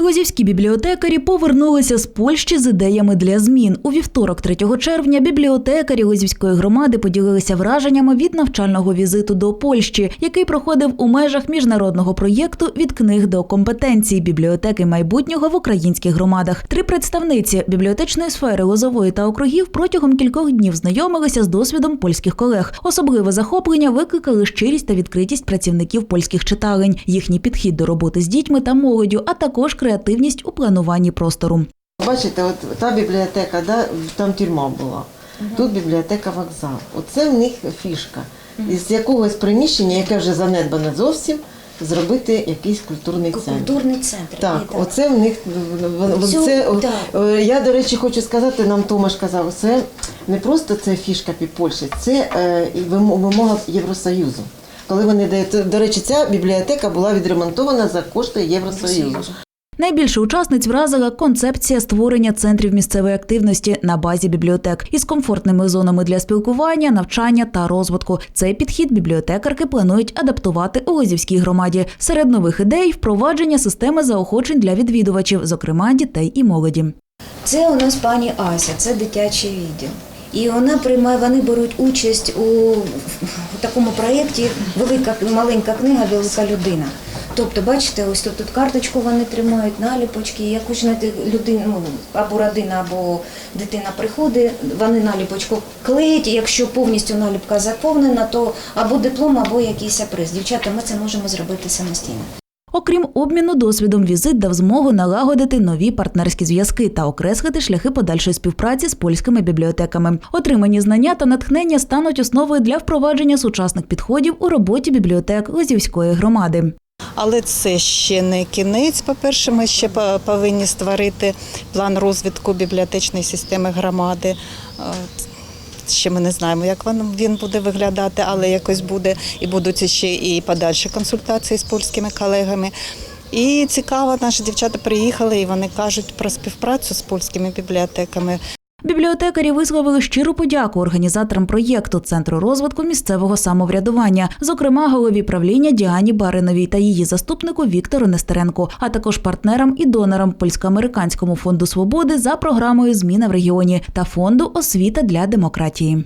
Лозівські бібліотекарі повернулися з Польщі з ідеями для змін. У вівторок, 3 червня, бібліотекарі Лозівської громади поділилися враженнями від навчального візиту до Польщі, який проходив у межах міжнародного проєкту від книг до компетенцій бібліотеки майбутнього в українських громадах. Три представниці бібліотечної сфери Лозової та округів протягом кількох днів знайомилися з досвідом польських колег. Особливе захоплення викликали щирість та відкритість працівників польських читалень, їхній підхід до роботи з дітьми та молоддю, а також креативність у плануванні простору. Бачите, от та бібліотека, да, там тюрма була. Тут бібліотека вокзал. Оце в них фішка. Із якогось приміщення, яке вже занедбане зовсім, зробити якийсь культурний центр. Культурний центр. Так, Ні, оце в них в- в- Цю- це, так. я до речі хочу сказати, нам Томаш казав, це не просто це фішка під Польщі, це е, вимога Євросоюзу. Коли вони дають, до речі, ця бібліотека була відремонтована за кошти Євросоюзу. Найбільше учасниць вразила концепція створення центрів місцевої активності на базі бібліотек із комфортними зонами для спілкування, навчання та розвитку. Цей підхід бібліотекарки планують адаптувати у Лозівській громаді. Серед нових ідей впровадження системи заохочень для відвідувачів, зокрема дітей і молоді. Це у нас пані Ася, це дитячий відділ. І вона приймає, вони беруть участь у, такому проєкті Велика маленька книга, велика людина. Тобто, бачите, ось тут, тут карточку вони тримають, наліпочки. Як почнете людина, ну, або родина, або дитина приходить, вони наліпочку клеять. і Якщо повністю наліпка заповнена, то або диплом, або якийсь приз. Дівчата, ми це можемо зробити самостійно. Окрім обміну досвідом, візит дав змогу налагодити нові партнерські зв'язки та окреслити шляхи подальшої співпраці з польськими бібліотеками. Отримані знання та натхнення стануть основою для впровадження сучасних підходів у роботі бібліотек Лозівської громади. Але це ще не кінець. По-перше, ми ще по- повинні створити план розвитку бібліотечної системи громади. Е, Ще ми не знаємо, як він буде виглядати, але якось буде. І будуть ще і подальші консультації з польськими колегами. І цікаво, наші дівчата приїхали і вони кажуть про співпрацю з польськими бібліотеками. Бібліотекарі висловили щиру подяку організаторам проєкту Центру розвитку місцевого самоврядування, зокрема голові правління Діані Бариновій та її заступнику Віктору Нестеренку, а також партнерам і донорам Польсько-американському фонду свободи за програмою Зміна в регіоні та фонду Освіта для демократії.